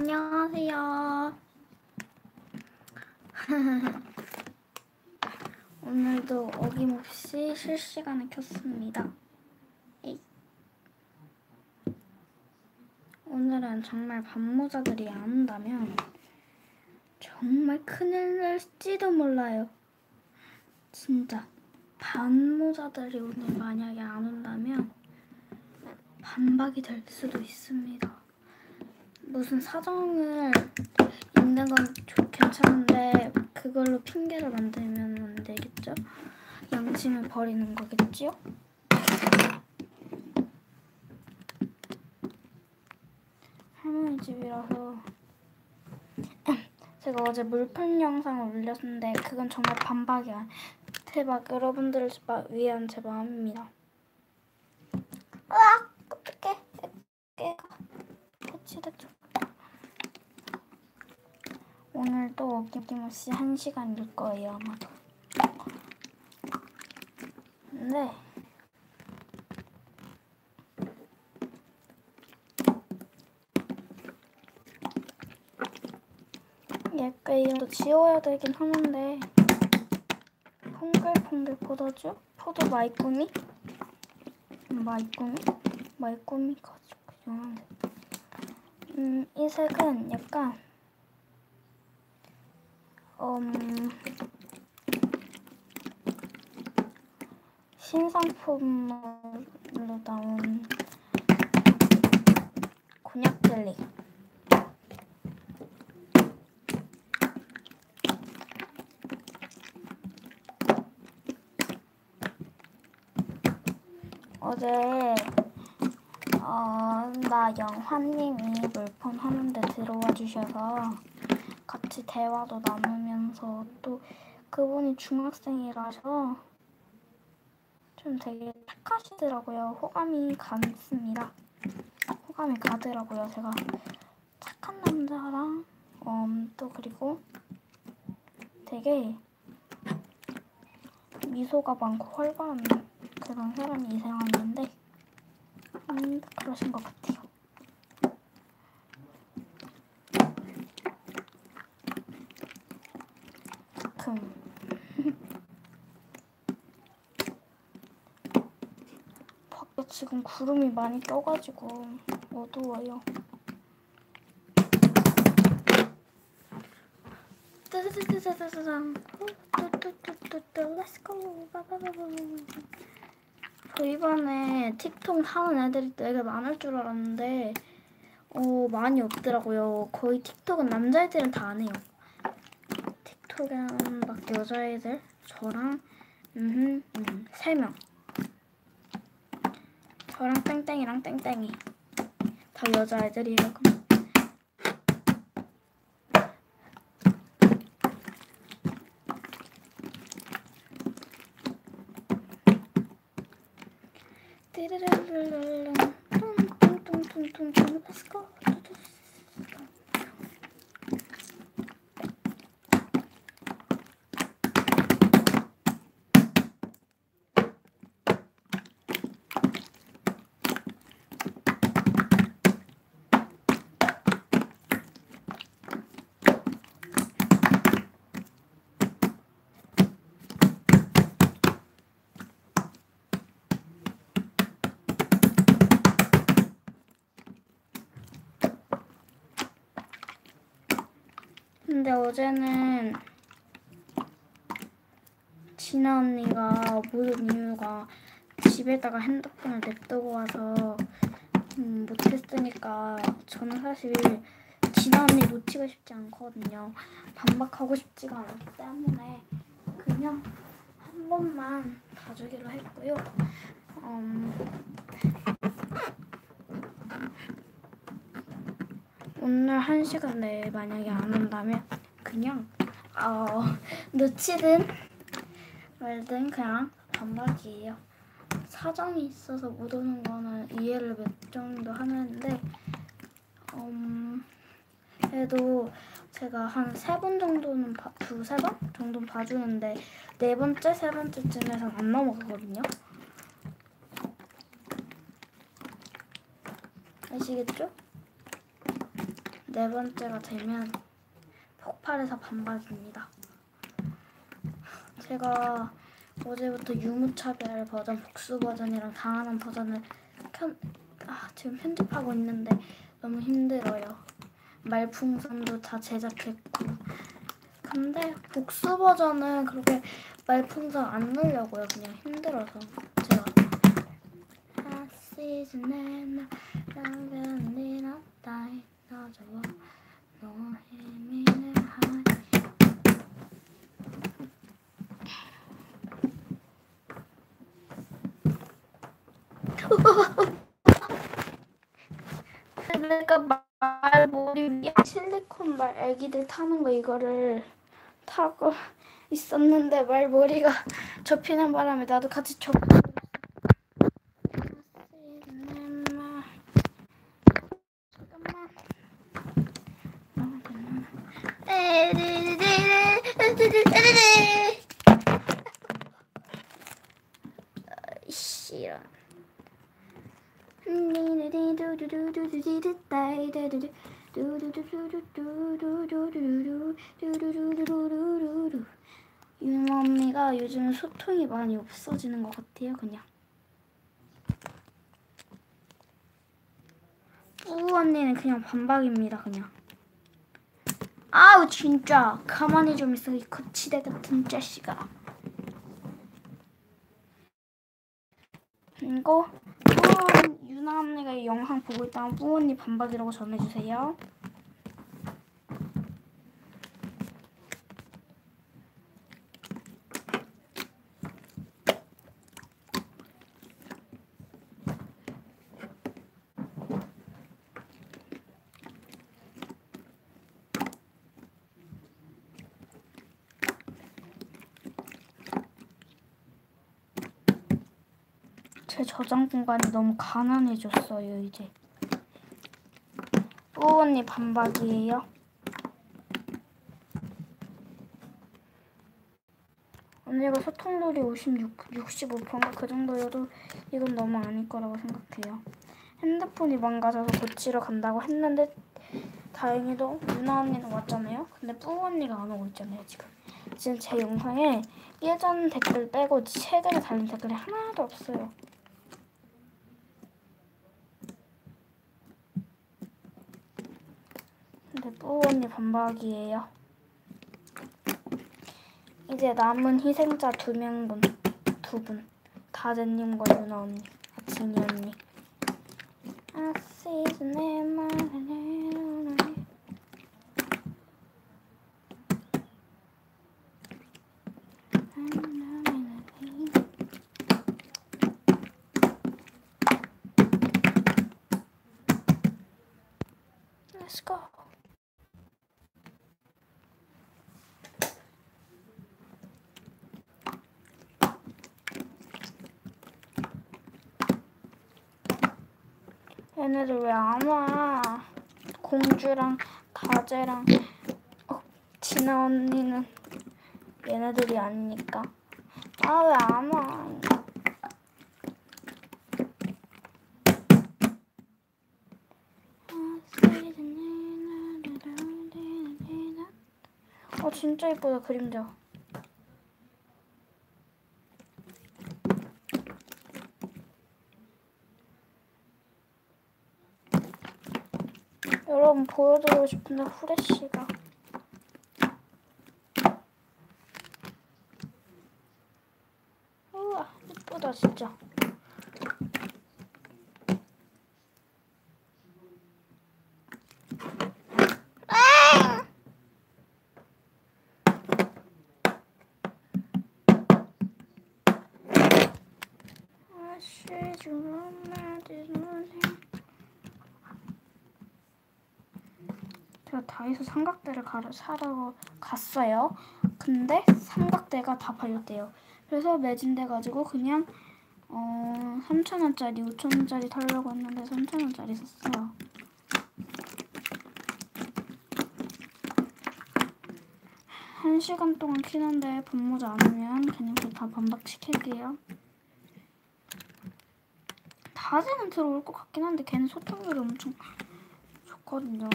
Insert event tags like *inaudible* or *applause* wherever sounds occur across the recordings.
안녕하세요. *laughs* 오늘도 어김없이 실시간에 켰습니다. 에이. 오늘은 정말 반모자들이 안 온다면 정말 큰일 날지도 몰라요. 진짜 반모자들이 오늘 만약에 안 온다면 반박이 될 수도 있습니다. 무슨 사정을 있는 건 좋- 괜찮은데 그걸로 핑계를 만들면 안 되겠죠? 양심을 버리는 거겠지요? 할머니 집이라서 *clears throat* 제가 어제 물품 영상을 올렸는데 그건 정말 반박이야. 대박 여러분들을 마- 위한 제 마음입니다. 으악! 어떡해. 깨가. 거치대죠. 오늘도 어김없이 한 시간일 거예요, 아마도. 네. 약간 이름도 지워야 되긴 하는데 퐁글퐁글 포도주? 포도 마이꾸미? 마이꾸미? 마이꾸미 가지고 유명한데 음, 이 색은 약간 음, 신상품으로 나온 곤약 젤리. 어제 어, 나 영화님이 물품 하는데 들어와 주셔서 같이 대화도 나누면서 또 그분이 중학생이라서 좀 되게 착하시더라고요. 호감이 갔습니다. 호감이 가더라고요. 제가 착한 남자랑 음, 또 그리고 되게 미소가 많고 활발한 그런 사람이 이상한데 음, 그러신 것 같아요. 금. 밖에 지금 구름이 많이 껴가지고 어두워요. 저 이번에 틱톡 하는 애들이 되게 많을 줄 알았는데 어 많이 없더라고요. 거의 틱톡은 남자애들은 다 안 해요. 틱톡은 막 여자애들 저랑 음, 음, 세 명. 저랑 땡땡이랑 땡땡이 다 여자애들이에요. 그럼. 띠르르르르르 뚱뚱뚱뚱뚱 Let's go. 근데 어제는 진아 언니가 모든 이유가 집에다가 핸드폰을 냅두고 와서 음, 못했으니까 저는 사실 진아 언니 놓치고 싶지 않거든요. 반박하고 싶지가 않기 때문에 그냥 한 번만 봐주기로 했고요. 음, 오늘 한 시간 내에 만약에 안 온다면 그냥 어, 놓치든 말든 그냥 반박이에요. 사정이 있어서 못 오는 거는 이해를 몇 정도 하는데 음, 그래도 제가 한 세 번 정도는 봐- 두세 번 정도는 봐주는데 네 번째 세 번째쯤에서 안 넘어가거든요. 아시겠죠? 네 번째가 되면 폭발해서 반박입니다. 제가 어제부터 유무차별 버전, 복수 버전이랑 강하는 버전을 편, 아, 지금 편집하고 있는데 너무 힘들어요. 말풍선도 다 제작했고. 근데 복수 버전은 그렇게 말풍선 안 넣으려고요. 그냥 힘들어서 제가. 아, 시즌에 나 당근이 났다이 너의 미래 하이 내가 말 머리 위에 실리콘 말 애기들 타는 거 이거를 타고 있었는데 말 머리가 접히는 바람에 나도 같이 잠깐만 이씨랑 윤 언니가 요즘 소통이 많이 없어지는 것 같아요, 그냥. 우 언니는 그냥 반박입니다, 그냥. 아우 진짜 가만히 좀 있어 이 거치대 같은 자식아. 그리고 뿌 유나 언니가 이 영상 보고 있다면 뿌 언니 반박이라고 전해주세요. 제 저장 공간이 너무 가난해졌어요 이제. 뿌 언니 반박이에요. 언니가 소통률이 56, 65%인가 그 정도여도 이건 너무 아닐 거라고 생각해요. 핸드폰이 망가져서 고치러 간다고 했는데 다행히도 유나 언니는 왔잖아요. 근데 뿌 언니가 안 오고 있잖아요 지금. 지금 제 영상에 예전 댓글 빼고 최근에 달린 댓글이 하나도 없어요. 근데 뿌 언니 반박이에요. 이제 남은 희생자 두 명분, 두 분. 다재님과 유나 언니, 아진이 언니. I see the name. Let's go. 얘네들 왜 안 와? 공주랑 다재랑 어, 진아 언니는 얘네들이 아니니까. 아 왜 안 와? 어 진짜 예쁘다 그림자. 여러분 보여드리고 싶은데 후레쉬가. 우와 예쁘다 진짜. 아쉬 주문만 제가 다이소 삼각대를 가려 사러 갔어요. 근데 삼각대가 다 팔렸대요. 그래서 매진돼가지고 그냥 어 3,000원짜리, 5,000원짜리 타려고 했는데 3,000원짜리 샀어요. 한 시간 동안 키는데 분모자 안 오면 그냥 다 반박시킬게요. 다지는 들어올 것 같긴 한데 걔는 소통률이 엄청 좋거든요.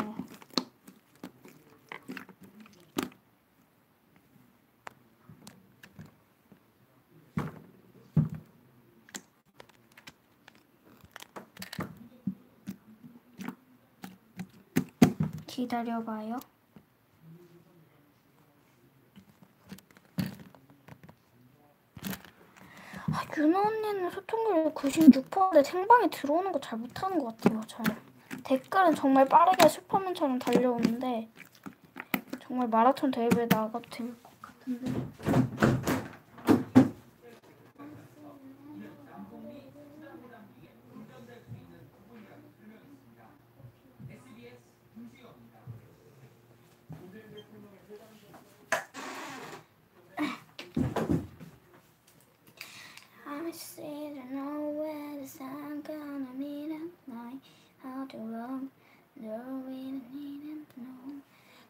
기다려봐요. 아, 유나 언니는 소통률 96%인데 생방에 들어오는 거 잘 못하는 것 같아요. 잘. 댓글은 정말 빠르게 슈퍼맨처럼 달려오는데 정말 마라톤 대회에 나가도 될 것 같은데.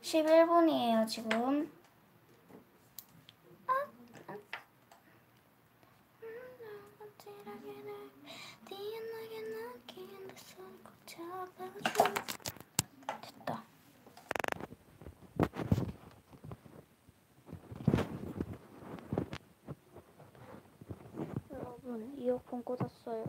11분이에요 지금. 아, 아. 됐다. 여러분 이어폰 꽂았어요.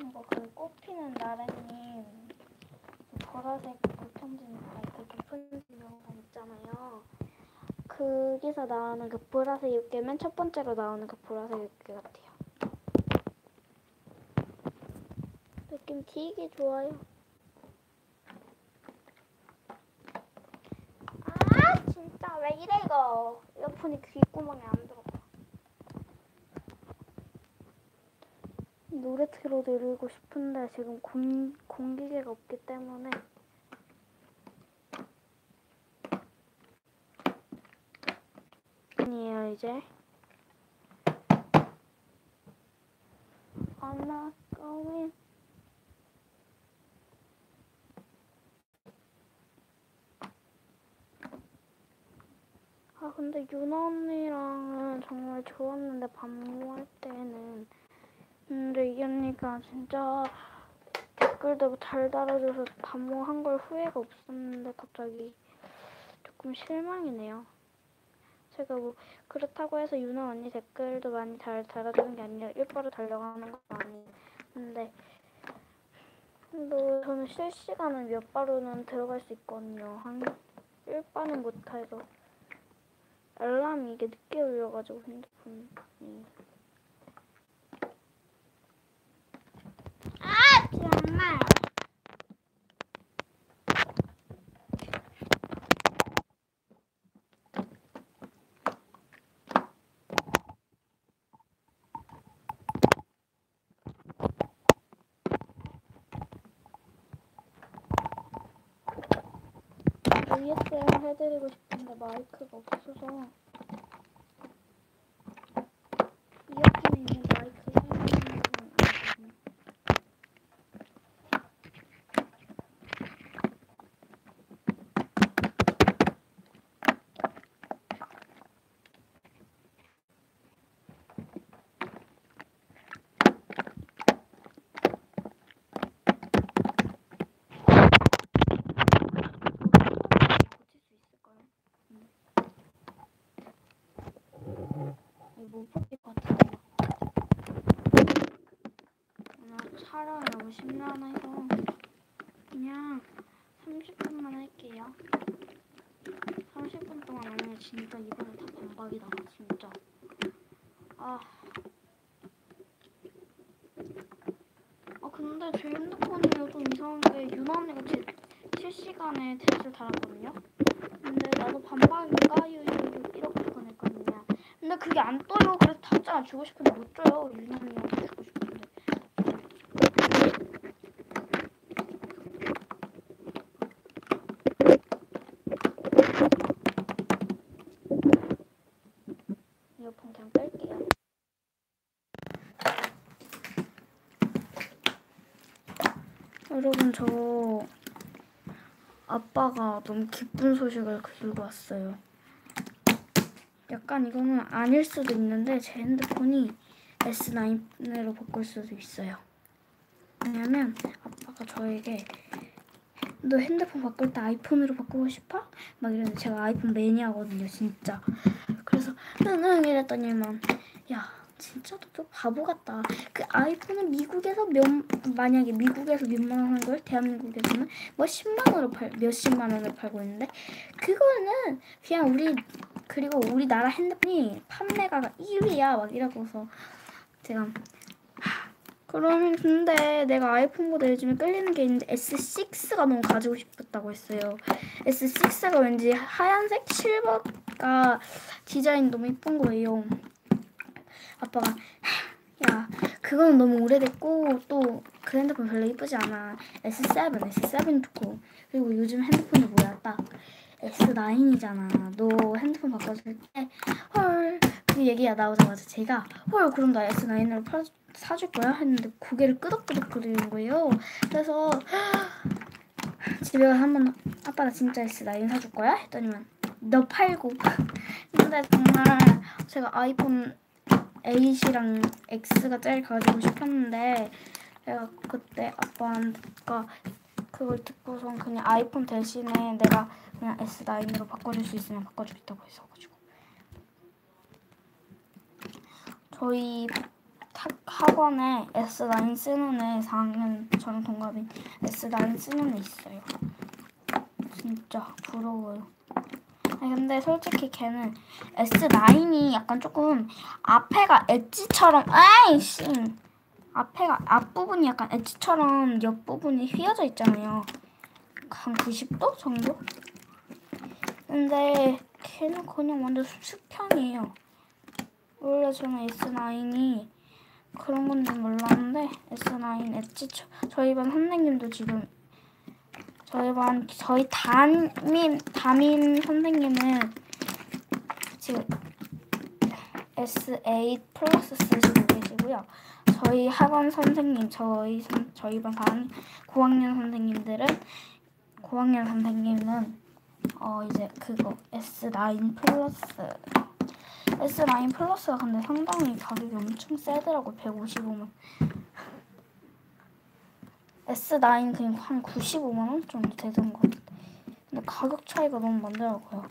이거 그 꽃피는 나래님 그 보라색 불편지 아그 불편지 영상 있잖아요. 거기서 나오는 그 보라색 육개 맨 첫 번째로 나오는 그 보라색 육개 같아요. 느낌 되게 좋아요. 아 진짜 왜 이래 이거 이어폰이 귓구멍에 안 들어. 노래 틀어드리고 싶은데 지금 공, 공기계가 없기 때문에. 아니에요 이제. I'm not going. 아 근데 유나 언니랑은 정말 좋았는데 반모할 때는 근데 이 언니가 진짜 댓글도 잘 달아줘서 반모한 걸 후회가 없었는데 갑자기 조금 실망이네요. 제가 뭐 그렇다고 해서 유나 언니 댓글도 많이 잘 달아주는 게 아니라 일바로 달려가는 건 아니에요. 근데 또 저는 실시간은 몇 바로는 들어갈 수 있거든요. 한 1바는 못해서 알람이 이게 늦게 울려가지고 핸드폰이 아 정말 ASMR 해드리고 싶은데 마이크가 없어서 이어폰에 있는 마이크 사용하는 건 아니거든요. 고칠 수 있을까요? 이거 못 뽑힐 것 같은데. 오늘 촬영이 너무 심란해서 그냥 30분만 할게요. 30분 동안 하면 진짜 이번에 다 반박이다. 진짜. 아. 아 근데 제 핸드폰이 좀 이상한 게 유나 언니가 제 실시간에 댓글 달았거든요. 근데 나도 반박인가 유 이렇게 보냈거든요. 근데 그게 안 떠요. 그래서 답장 주고 싶은데 못 줘요. 유나님한테 주고 싶은데. 여러분 저 아빠가 너무 기쁜 소식을 들고 왔어요. 약간 이거는 아닐 수도 있는데 제 핸드폰이 S9으로 바꿀 수도 있어요. 왜냐면 아빠가 저에게 너 핸드폰 바꿀 때 아이폰으로 바꾸고 싶어? 막 이러는데 제가 아이폰 매니아거든요 진짜. 그래서 응응 이랬더니만 야 진짜 너도 바보 같다. 그 아이폰은 미국에서 몇 만약에 미국에서 몇만 원 하는 걸 대한민국에서는 뭐 10만 원으로 팔 몇십만 원을 팔고 있는데 그거는 그냥 우리 그리고 우리나라 핸드폰이 판매가 1위야 막 이러고서 제가 하, 그러면 근데 내가 아이폰보다 요즘에 끌리는 게 있는데 S6가 너무 가지고 싶었다고 했어요. S6가 왠지 하얀색 실버가 디자인 너무 이쁜 거예요. 아빠가 야 그거는 너무 오래됐고 또 그 핸드폰 별로 이쁘지 않아. S7 S7 좋고. 그리고 요즘 핸드폰이 뭐야 딱. S9이잖아. 너 핸드폰 바꿔줄 때헐 그 얘기가 나오자마자 제가 헐 그럼 나 S9으로 파, 사줄 거야? 했는데 고개를 끄덕끄덕 거리는 거예요. 그래서 집에 가서 한번 아빠 나 진짜 S9 사줄 거야? 했더니만 너 팔고. 근데 정말 제가 아이폰 8이랑 X가 제일 가지고 싶었는데 내가 그때 아빠가 그걸 듣고선 그냥 아이폰 대신에 내가 그냥 S9으로 바꿔줄 수 있으면 바꿔주겠다고 했어가지고. 저희 학원에 S9 쓰는 애 4학년 저랑 동갑인 S9 쓰는 애 있어요. 진짜 부러워요 근데 솔직히 걔는 S9이 약간 조금 앞에가 엣지처럼 아이씨. 앞에가 앞부분이 약간 엣지처럼 옆부분이 휘어져 있잖아요. 한 90도 정도? 근데 걔는 그냥 완전 수평이에요. 원래 저는 S9이 그런 건지 몰랐는데 S9 엣지 저희 반 선생님도 지금 저희 반 저희 담임 담임 선생님은 지금 S8 플러스 쓰시고 계시고요. 저희 학원 선생님 저희 선, 저희 반 4학년, 고학년 선생님들은 고학년 선생님은 어 이제 그거 S9 플러스. S9 플러스가 근데 상당히 가격이 엄청 세더라고 155만 S9 그냥 한 95만 원 정도 되던 것 같아. 근데 가격 차이가 너무 많더라고요.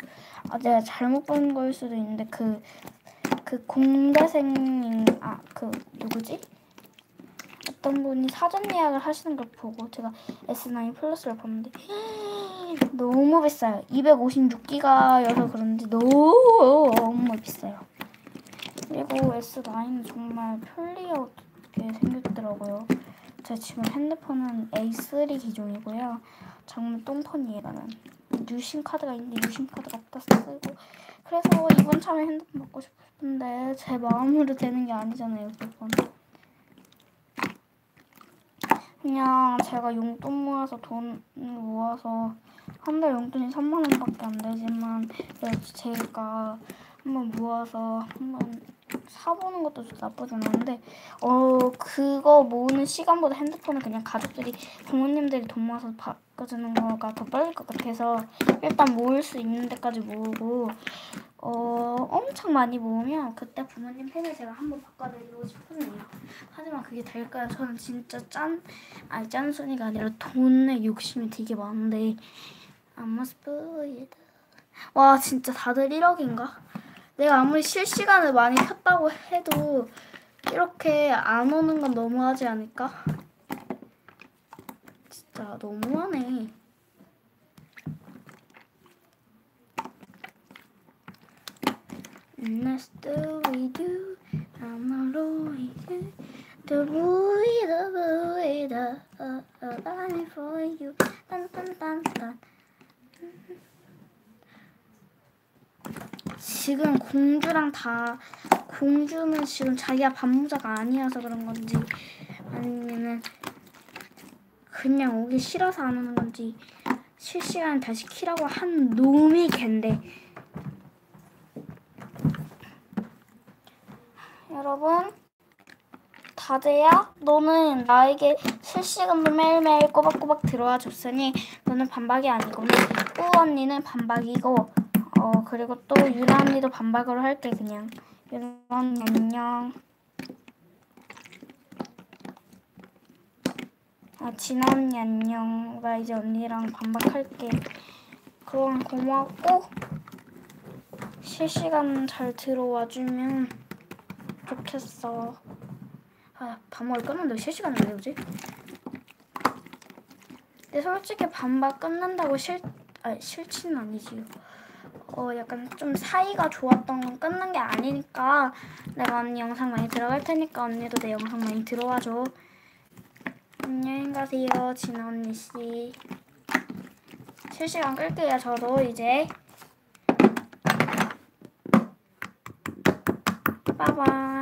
아 내가 잘못 본 거일 수도 있는데 그 그 공대생인 아 그 누구지? 어떤 분이 사전 예약을 하시는 걸 보고 제가 S9 플러스를 봤는데 *gasps* 너무 비싸요. 256기가여서 그런지 너무 비싸요. 그리고 S9은 정말 편리하게 생겼더라고요. 제 지금 핸드폰은 A3 기종이고요. 정말 똥폰이에요, 나는. 유심 카드가 있는데 유심 카드가 없다 쓰고. 그래서 이번 참에 핸드폰 받고 싶은데 제 마음으로 되는 게 아니잖아요, 그건. 그냥 제가 용돈 모아서 돈 모아서 한 달 용돈이 3만 원밖에 안 되지만 제가 한번 모아서 한번 사보는 것도 나쁘진 않은데 어 그거 모으는 시간보다 핸드폰은 그냥 가족들이 부모님들이 돈 모아서 바꿔주는 거가 더 빠를 것 같아서 일단 모을 수 있는 데까지 모으고 어 엄청 많이 모으면 그때 부모님 팬을 제가 한번 바꿔드리고 싶네요. 하지만 그게 될까요? 저는 진짜 짠 아니 짠순이가 아니라 돈에 욕심이 되게 많은데 아마 스포이드 와 진짜 다들 1억인가? 내가 아무리 실시간을 많이 켰다고 해도 이렇게 안 오는 건 너무하지 않을까? 진짜 너무하네. Let's do we do I'm a Louis The boy the boy the uh, uh, for you 딴 딴딴딴 지금 공주랑 다 공주는 지금 자기가 반모자가 아니어서 그런 건지 아니면은 그냥 오기 싫어서 안 오는 건지 실시간 다시 키라고 한 놈이 걘데. 여러분 다재야, 너는 나에게 실시간도 매일매일 꼬박꼬박 들어와 줬으니 너는 반박이 아니고 우 언니는 반박이고 어 그리고 또 유나 언니도 반박으로 할게 그냥 유나 언니 안녕 아 진아 언니 안녕 나 이제 언니랑 반박할게 그럼 고맙고 실시간 잘 들어와 주면 좋겠어 아, 밥 먹을 끝났는데 실시간을 왜 오지? 근데 솔직히 반박 끝난다고 싫, 아, 싫지는 아니지요. 어, 약간 좀 사이가 좋았던 건 끝난 게 아니니까 내가 언니 영상 많이 들어갈 테니까 언니도 내 영상 많이 들어와줘. 안녕히 가세요, 진아 언니 씨. 실시간 끌게요, 저도 이제. 빠바이.